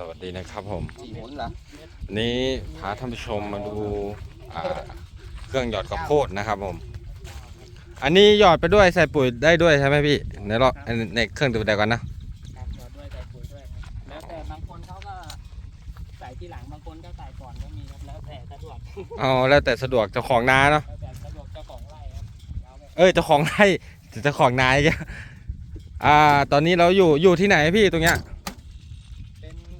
สวัสดีนะครับผมสี่หนเหรอวันนี้พาท่านผู้ชมมาดูอ่าเครื่องหยอดข้าวโพดนะครับผม อันนี้หยอดไปด้วยใส่ปุ๋ยได้ด้วยใช่ไหมพี่ในรอบในเครื่องดูดเดียวกันนะ ครับหยอดด้วยใส่ปุ๋ยด้วยครับแล้วแต่บางคนเขาก็ใส่ทีหลังบางคนก็ใส่ก่อนก็มีครับแล้วแต่สะดวกเอาแล้วแต่สะดวกเจ้าของนาเนาะแล้วแต่สะดวกเจ้าของไร่ครับแล้วแบบเอ้ยเจ้าของไร่เจ้าของนายแกอ่า ตอนนี้เราอยู่อยู่ที่ไหนพี่ตรงเนี้ย เป็นนี่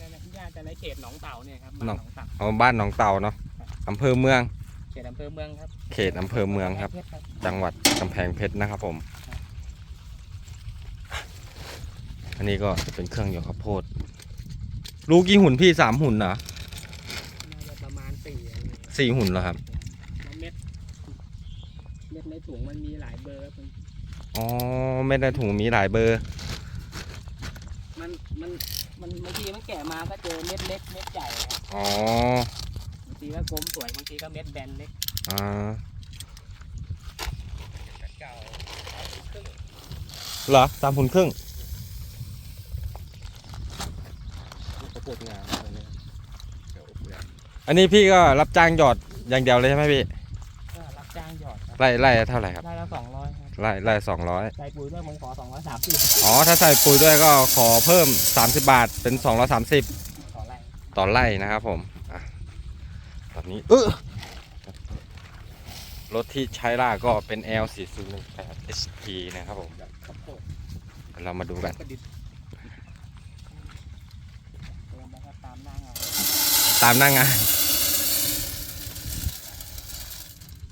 น่าจะน่าจะในเขตหนองเต่าเนี่ยครับบ้านหนองเต่าเอาบ้านหนองเต่าเนาะอำเภอเมือง เขตอำเภอเมืองครับเขตอำเภอเมืองครับพชรครับจังหวัดกำแพงเพชรนะครับผม อันนี้ก็จะเป็นเครื่องหยอดข้าวโพดรู้กี่หุ่นพี่สามหุ่นเหรอน่าจะประมาณสี่อะไรเงี้ยสี่หุ่นเหรอครับ แล้วเม็ดเม็ดในถุงมันมีหลายเบอร์ครับอ๋อ ไม่ได้ถุงมีหลายเบอร์ มันมัน มันบางทีมันแก่มาก็เจอเม็ดเล็กเม็ดใหญ่ครับอ๋อบางทีก็กลมสวยบางทีก็เม็ดแบนเล็กอ่าเก่าเหรอสามหุ่นครึ่งข้าวโพดงามเลยเนี่ยเดี๋ยวเดี๋ยวอันนี้พี่ก็รับจ้างหยอดอย่างเดียวเลยใช่ไหมพี่ก็รับจ้างหยอดครับไล่ไล่เท่าไหร่ครับ ได้ละสองร้อยครับ ไล่ไล่สองร้อยใส่ปุ๋ยด้วยผมขอสองร้อยสามสิบอ๋อ ถ้าใส่ปุ๋ยด้วยก็ขอเพิ่ม 30 บาทเป็น 230ต่อไร่ต่อไร่นะครับผมอะตอนนี้เออรถที่ใช้ล่าก็เป็น L 4 0 1 8 HP นะครับผมข้าวโพดเดี๋ยวเรามาดูกัน ประดิษฐ์เติมนะครับตามหน้างานตามหน้างาน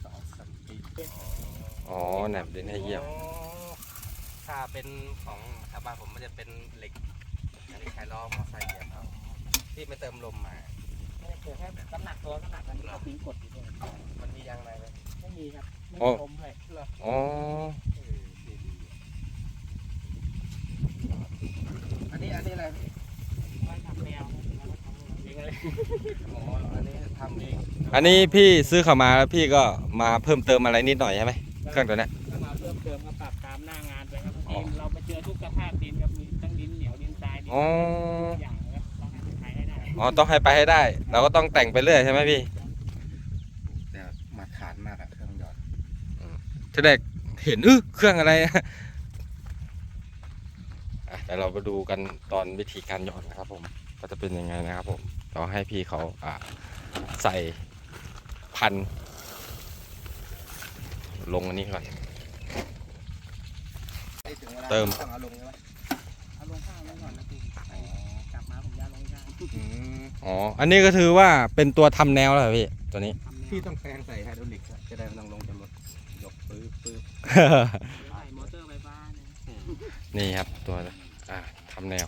สองสามปี อ๋อแหนบดินให้เยี่ยม ถ้าเป็นของชาวบ้านผมมันจะเป็นเหล็กอันนี้ใช้ล้อมอไซค์เหยียบเอาที่ไม่เติมลมมาไม่ได้เกิดแค่น้ำหนักตัวน้ำหนักมันก็ทิ้งกดอยู่ด้วยมันมียางในไหมไม่มีครับไม่โอ้มีลมด้วยอ๋อเออดีดีอันนี้อันนี้อะไรพี่ไว้ทำแนวแล้วก็ทำเองเลยอ๋ออันนี้ทำเองอันนี้พี่ซื้อเข้ามาแล้วพี่ก็มาเพิ่มเติมอะไรนิดหน่อยใช่ไหมเครื่องตัวเนี้ย ดินเราไปเจอทุกสภาพดินครับมีทั้งดินเหนียวดินทรายดินอ๋อทุกอย่างครับต้องให้มันขายให้ได้อ๋อต้องให้ไปให้ได้ เราก็ต้องแต่งไปเรื่อยใช่ไหมพี่แต่มาทานมากอะเครื่องหยอดจะได้เห็นอื้อเครื่องอะไรอะแต่เรามาดูกันตอนวิธีการหยอดนะครับ ผมก็จะเป็นยังไงนะครับ ผมเราให้พี่เขาอ่าใส่พันธุ์ลงอันนี้ก่อนได้ถึง เวลาเติมต้องเอาลงใช่ไหมเอาลงข้าวไว้ก่อนนะพี่กลับมาผมจะลงข้าวอืมอ๋อ อันนี้ก็ถือว่าเป็นตัวทำแนวแล้วเหรอพี่ตัวนี้ทำแนวพี่ต้องแปลงใส่ไฮดรอลิกอะจะได้ไม่ต้องลงจากรถยกปื๊บปื๊บใส่มอเตอร์ไฟฟ้าเนี่ยนี่ครับตัวอ่าทำแนว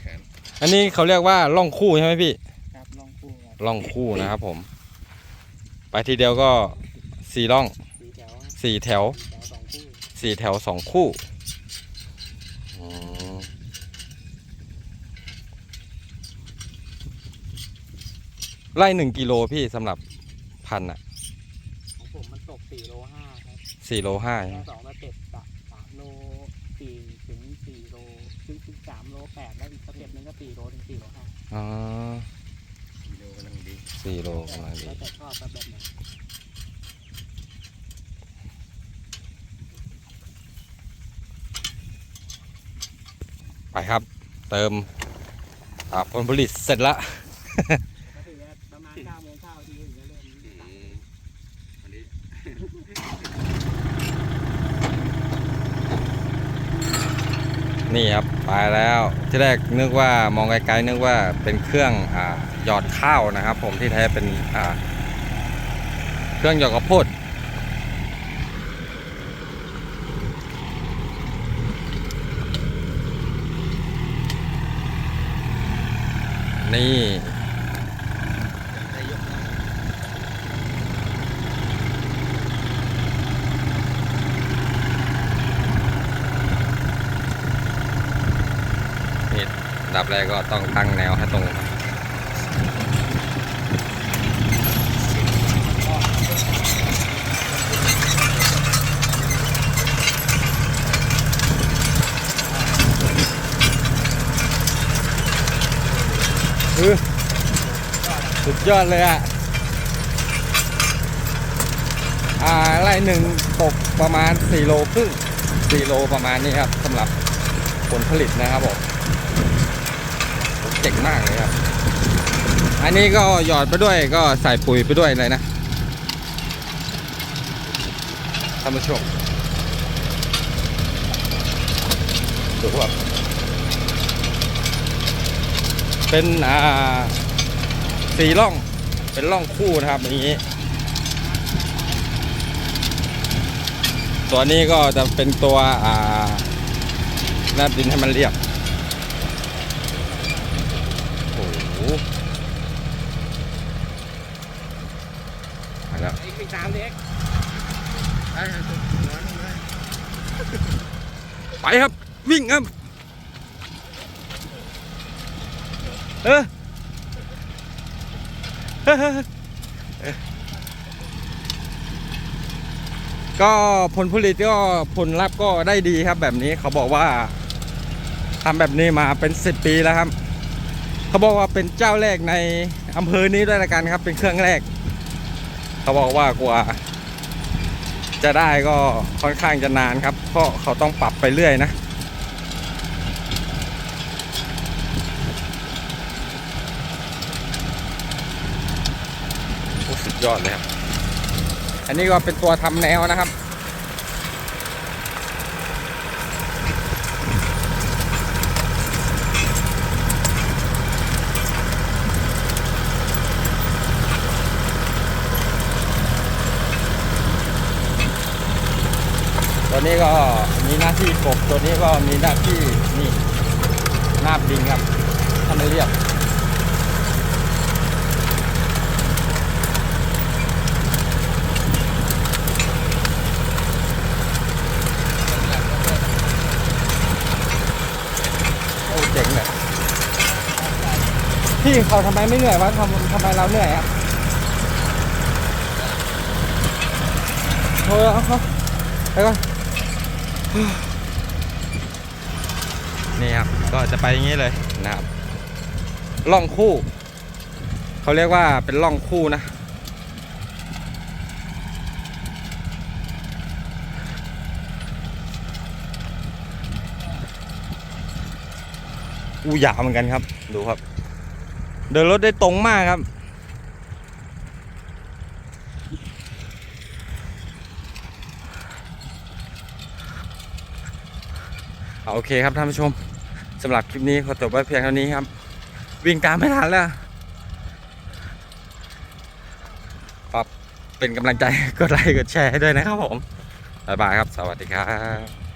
แขนอันนี้เขาเรียกว่าล่องคู่ใช่ไหมพี่ครับลองคู่ครับล่องคู่นะครับผม ไปทีเดียวก็สี่ล่องสีแถว สี่แถวแถวสองคู่สี่แถวสองคู่อืมไล่หนึ่งกิโลพี่สำหรับพันอะของผมมันตกสี่โลห้าครับสี่โลห้าแค่สองสเต็ปสามสามโลสี่ถึงสี่โลถึงถึงสามโลแปดแล้วอีกสเต็ปหนึงก็สี่โลถึงสี่โลห้าอ๋อกิโลกำลังดีสี่โลประมาณนี้แล้วแต่ชอบแบบไหน ไปครับ เติมผลผลิตเสร็จแล้วก็ถือว่าประมาณเก้าโมงเก้าทีถึงจะเริ่มตันนี้นี่ครับไปแล้วที่แรกนึกว่ามองไกลๆนึกว่าเป็นเครื่องอหยอดข้าวนะครับ ผมที่แท้เป็นเครื่องหยอดข้าวโพด นี่ดับแรกก็ต้องตั้งแนวให้ตรงครับ เออ สุดยอดเลยอะอ่าไร่หนึ่งตกประมาณ 4 โลครึ่ง4โลประมาณนี้ครับสำหรับผลผลิตนะครับผมเจ๋งมากเลยครับ อันนี้ก็หยอดไปด้วยก็ใส่ปุ๋ยไปด้วยเลยนะท่านผู้ชมดูครับเป็นอ่า สีร่องเป็นร่องคู่นะครับอย่างนี้ ตัวนี้ก็จะเป็นตัวอ่าแนบดินให้มันเรียบโอ้โหไปแล้วอีกอีกสามเด็กไปครับ วิ่งครับ เออเออเออ ก็ผลผลิตก็ผลลัพธ์ก็ได้ดีครับ แบบนี้เขาบอกว่าทำแบบนี้มาเป็นสิบปีแล้วครับ เขาบอกว่าเป็นเจ้าแรกในอำเภอนี้ด้วยละกันครับ เป็นเครื่องแรก เขาบอกว่ากว่า จะได้ก็ค่อนข้างจะนานครับ เพราะเขาต้องปรับไปเรื่อยนะ โอดเลยครับ อันนี้ก็เป็นตัวทำแนวนะครับตัวนี้ก็มีหน้าที่กบตัวนี้ก็มีหน้าที่นี่นาบดินครับทำให้เรียบ โอ้เจ๋งเลย พี่เขาทำไมไม่เหนื่อยวะทำทำไมเราเหนื่อยอะโทรเอาเขาไปก่อนนี่ครับ ก็จะไปอย่างนี้เลยนะครับล่องคู่ เขาเรียกว่าเป็นล่องคู่นะ อู้ยาวเหมือนกันครับ ดูครับ เดินรถได้ตรงมากครับ โอเคครับท่านผู้ชมสำหรับคลิปนี้ขอจบไว้เพียงเท่านี้ครับ วิ่งตามไม่ทันแล้วฝากเป็นกำลังใจกดไลค์กดแชร์ให้ด้วยนะครับผม บ๊ายบายครับ สวัสดีครับ